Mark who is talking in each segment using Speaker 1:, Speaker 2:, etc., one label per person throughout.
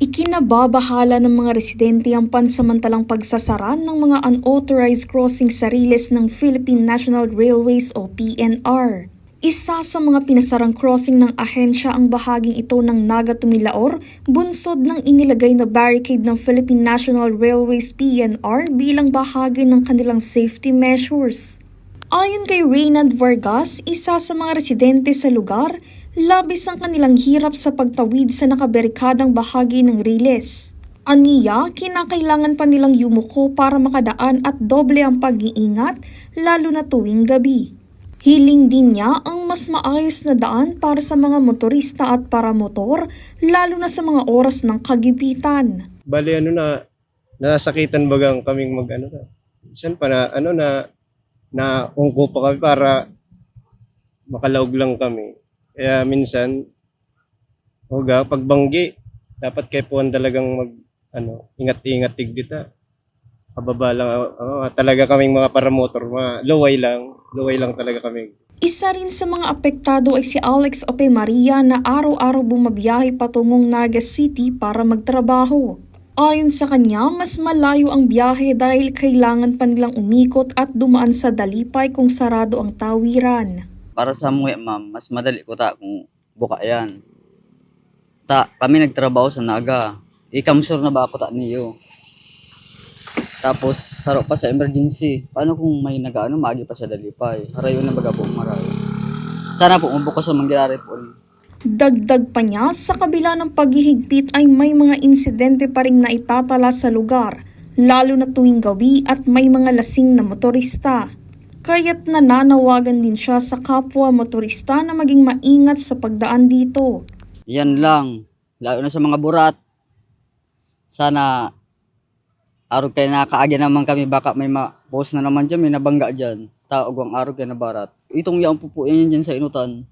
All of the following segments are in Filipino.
Speaker 1: Ikinababahala ng mga residente ang pansamantalang pagsasara ng mga unauthorized crossing sa riles ng Philippine National Railways o PNR. Isa sa mga pinasarang crossing ng ahensya ang bahaging ito ng Naga Tumilaor, bunsod ng inilagay na barricade ng Philippine National Railways PNR bilang bahagi ng kanilang safety measures. Ayon kay Reynald Vargas, isa sa mga residente sa lugar, labis ang kanilang hirap sa pagtawid sa nakabarikadang bahagi ng riles. Aniya, kinakailangan pa nilang yumuko para makadaan at doble ang pag-iingat, lalo na tuwing gabi. Hiling din niya ang mas maayos na daan para sa mga motorista at paramotor, lalo na sa mga oras ng kagipitan.
Speaker 2: Bali ano na nasakitan bagang kaming mag ano na. Minsan pa na ano na na ungko pa kami para makalaog lang kami. Kaya minsan hoga pagbanggi dapat kay puan talagang mag ano ingat-ingat tigdita. Kababa lang ano, talaga kaming mga paramotor, mga luway lang, luway lang talaga kami.
Speaker 1: Isa rin sa mga apektado ay si Alex Ope Maria na araw-araw bumabiyahe patungong Naga City para magtrabaho. Ayon sa kanya, mas malayo ang biyahe dahil kailangan pa nilang umikot at dumaan sa Dalipay kung sarado ang tawiran.
Speaker 3: Para sa mga ma'am, mas madali ko ta kung buka yan. Ta, kami nagtrabaho sa Naga. Ikamsur na ba ako ta niyo? Tapos, saro pa sa emergency. Paano kung may nagaano, maagi pa sa Dalipay? Harayo na baga po, maray. Sana po, mabukas sa mangyari po.
Speaker 1: Dagdag pa niya, sa kabila ng paghihigpit ay may mga insidente pa rin na itatala sa lugar, lalo na tuwing gabi at may mga lasing na motorista. Kaya't nananawagan din siya sa kapwa motorista na maging maingat sa pagdaan dito.
Speaker 3: Yan lang. Lalo na sa mga burat. Sana araw kayo nakakaagya naman kami baka may ma-post na naman dyan, may nabangga dyan. Taog ang araw kayo na barat. Itong yang pupo yan dyan sa inutan.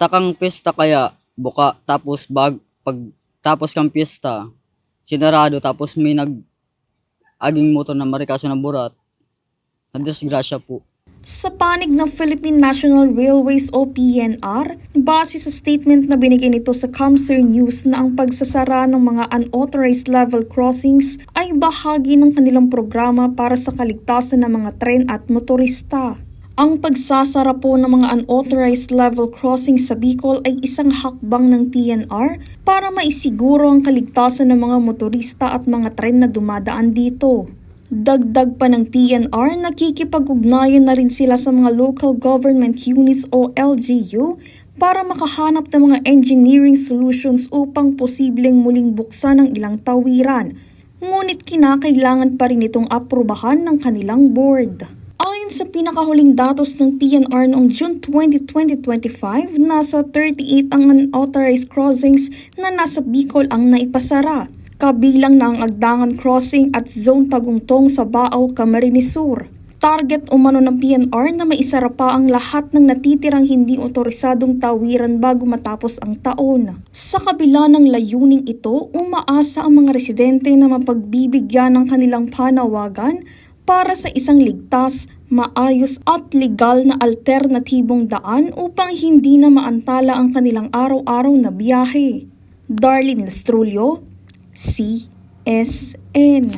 Speaker 3: Takang pesta kaya buka tapos bag pag tapos kang pista sinarado tapos may nag aging motor na marikaso ng burat. Ang disgrasya po.
Speaker 1: Sa panig ng Philippine National Railways o PNR, base sa statement na binigay nito sa Comstar News na ang pagsasara ng mga unauthorized level crossings ay bahagi ng kanilang programa para sa kaligtasan ng mga tren at motorista. Ang pagsasara po ng mga unauthorized level crossings sa Bicol ay isang hakbang ng PNR para maisiguro ang kaligtasan ng mga motorista at mga tren na dumadaan dito. Dagdag pa ng PNR, nakikipag-ugnayan na rin sila sa mga local government units o LGU para makahanap ng mga engineering solutions upang posibleng muling buksan ang ilang tawiran. Ngunit kinakailangan pa rin itong aprubahan ng kanilang board. Ayon sa pinakahuling datos ng PNR noong June 20, 2025, nasa 38 ang unauthorized crossings na nasa Bicol ang naipasara kabilang na ang Agdangan Crossing at Zone Tagungtong sa Baaw, Camarines Sur. Target umano ng PNR na maisara pa ang lahat ng natitirang hindi otorisadong tawiran bago matapos ang taon. Sa kabila ng layuning ito, umaasa ang mga residente na mapagbibigyan ng kanilang panawagan para sa isang ligtas, maayos at legal na alternatibong daan upang hindi na maantala ang kanilang araw-araw na biyahe. Darlene Lestrulio, sí es N.